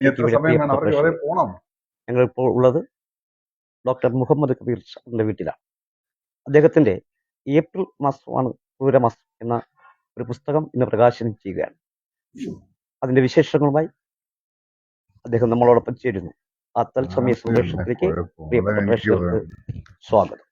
എത്ര ഇപ്പോൾ സമയം അവർക്ക് ഞങ്ങളിപ്പോൾ ഉള്ളത് ഡോക്ടർ മുഹമ്മദ് കബീർ സാറിന്റെ വീട്ടിലാണ്. അദ്ദേഹത്തിന്റെ ഏപ്രിൽ മാസമാണ് ക്രൂരമാസം എന്ന ഒരു പുസ്തകം ഇന്ന് പ്രകാശനം ചെയ്യുകയാണ്. അതിന്റെ വിശേഷങ്ങളുമായി അദ്ദേഹം നമ്മളോടൊപ്പം ചേരുന്നു. ആ തത്സമയ സന്ദേശത്തിലേക്ക് സ്വാഗതം.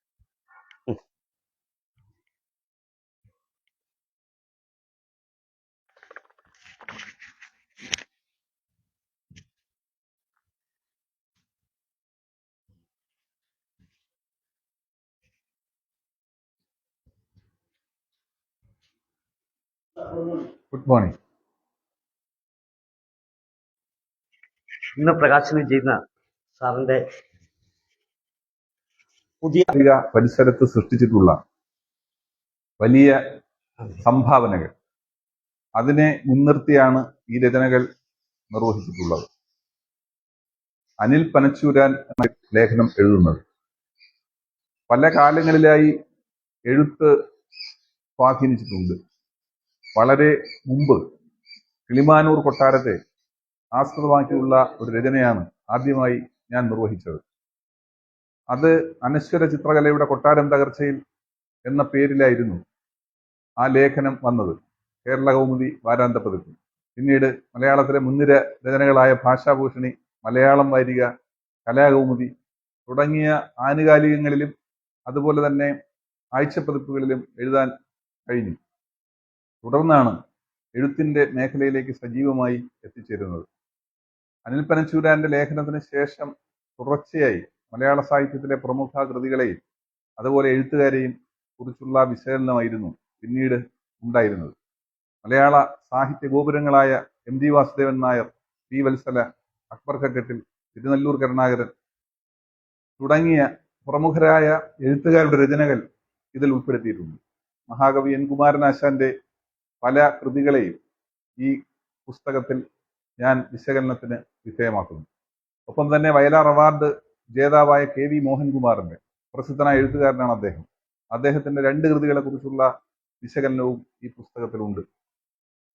ഗുഡ് മോർണിംഗ് ഇന്ന് പ്രകാശനം ചെയ്യുന്ന സാറിന്റെ പുതിയ പരിസരത്ത് സൃഷ്ടിച്ചിട്ടുള്ള വലിയ സംഭാവനകൾ. അതിനെ മുൻനിർത്തിയാണ് ഈ രചനകൾ നിർവഹിച്ചിട്ടുള്ളത്. അനിൽ പനച്ചൂരാൻ എന്ന ലേഖനം എഴുതുന്നത്. പല കാലങ്ങളിലായി എഴുത്ത് സ്വാധീനിച്ചിട്ടുണ്ട്. വളരെ മുമ്പ് കിളിമാനൂർ കൊട്ടാരത്തെ ആസ്പദമാക്കിയുള്ള ഒരു രചനയാണ് ആദ്യമായി ഞാൻ നിർവഹിച്ചത്. അത് അനശ്വര ചിത്രകലയുടെ കൊട്ടാരം തകർച്ചയിൽ എന്ന പേരിലായിരുന്നു ആ ലേഖനം വന്നത്. കേരള കൗമുദി പിന്നീട് മലയാളത്തിലെ മുൻനിര രചനകളായ ഭാഷാഭൂഷണി മലയാളം വാരിക കലാകൗമുദി തുടങ്ങിയ ആനുകാലികങ്ങളിലും അതുപോലെ തന്നെ ആഴ്ചപ്പതിപ്പുകളിലും എഴുതാൻ കഴിഞ്ഞു. തുടർന്നാണ് എഴുത്തിന്റെ മേഖലയിലേക്ക് സജീവമായി എത്തിച്ചേരുന്നത്. അനിൽ പനച്ചൂരാന്റെ ലേഖനത്തിന് ശേഷം തുടർച്ചയായി മലയാള സാഹിത്യത്തിലെ പ്രമുഖ കൃതികളെയും അതുപോലെ എഴുത്തുകാരെയും കുറിച്ചുള്ള വിശകലനമായിരുന്നു പിന്നീട് ഉണ്ടായിരുന്നത്. മലയാള സാഹിത്യ ഗോപുരങ്ങളായ M G Vasudevan Nair P Valsala Akbar Kakkattil Thirunelloor Karunakaran തുടങ്ങിയ പ്രമുഖരായ എഴുത്തുകാരുടെ രചനകൾ ഇതിൽ ഉൾപ്പെടുത്തിയിട്ടുണ്ട്. മഹാകവി എൻ കുമാരനാശാന്റെ പല കൃതികളെയും ഈ പുസ്തകത്തിൽ ഞാൻ വിശകലനത്തിന് വിധേയമാക്കുന്നു. ഒപ്പം തന്നെ വയലാർ അവാർഡ് ജേതാവായ കെ വി മോഹൻകുമാറിന്റെ പ്രസിദ്ധനായ എഴുത്തുകാരനാണ് അദ്ദേഹം. അദ്ദേഹത്തിന്റെ രണ്ട് കൃതികളെ കുറിച്ചുള്ള വിശകലനവും ഈ പുസ്തകത്തിലുണ്ട്.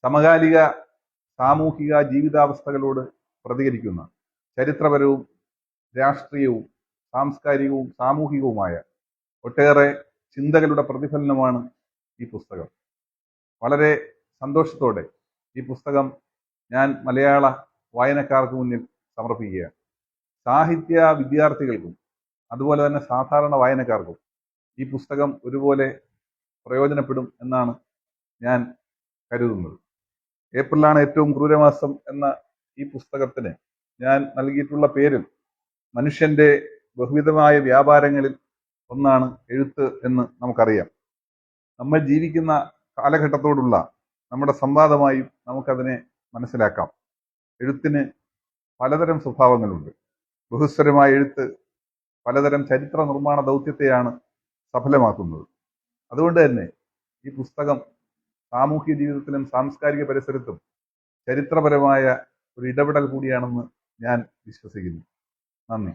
സമകാലിക സാമൂഹിക ജീവിതാവസ്ഥകളോട് പ്രതികരിക്കുന്ന ചരിത്രപരവും രാഷ്ട്രീയവും സാംസ്കാരികവും സാമൂഹികവുമായ ഒട്ടേറെ ചിന്തകളുടെ പ്രതിഫലനമാണ് ഈ പുസ്തകം. വളരെ സന്തോഷത്തോടെ ഈ പുസ്തകം ഞാൻ മലയാള വായനക്കാർക്ക് മുന്നിൽ സമർപ്പിക്കുകയാണ്. സാഹിത്യ വിദ്യാർത്ഥികൾക്കും അതുപോലെ തന്നെ സാധാരണ വായനക്കാർക്കും ഈ പുസ്തകം ഒരുപോലെ പ്രയോജനപ്പെടും എന്നാണ് ഞാൻ കരുതുന്നത്. ഏപ്രിലാണ് ഏറ്റവും ക്രൂരമാസം എന്ന ഈ പുസ്തകത്തിന് ഞാൻ നൽകിയിട്ടുള്ള പേരിൽ മനുഷ്യന്റെ ബഹുവിധമായ വ്യാപാരങ്ങളിൽ ഒന്നാണ് എഴുത്ത് എന്ന് നമുക്കറിയാം. നമ്മൾ ജീവിക്കുന്ന കാലഘട്ടത്തോടുള്ള നമ്മുടെ സംവാദമായി നമുക്കതിനെ മനസ്സിലാക്കാം. എഴുത്തിന് പലതരം സ്വഭാവങ്ങളുണ്ട്. ബഹുസ്വരമായ എഴുത്ത് പലതരം ചരിത്ര നിർമ്മാണ ദൗത്യത്തെയാണ് സഫലമാക്കുന്നത്. അതുകൊണ്ട് തന്നെ ഈ പുസ്തകം സാമൂഹ്യ ജീവിതത്തിലും സാംസ്കാരിക പരിസരത്തും ചരിത്രപരമായ ഒരു ഇടപെടൽ കൂടിയാണെന്ന് ഞാൻ വിശ്വസിക്കുന്നു. നന്ദി.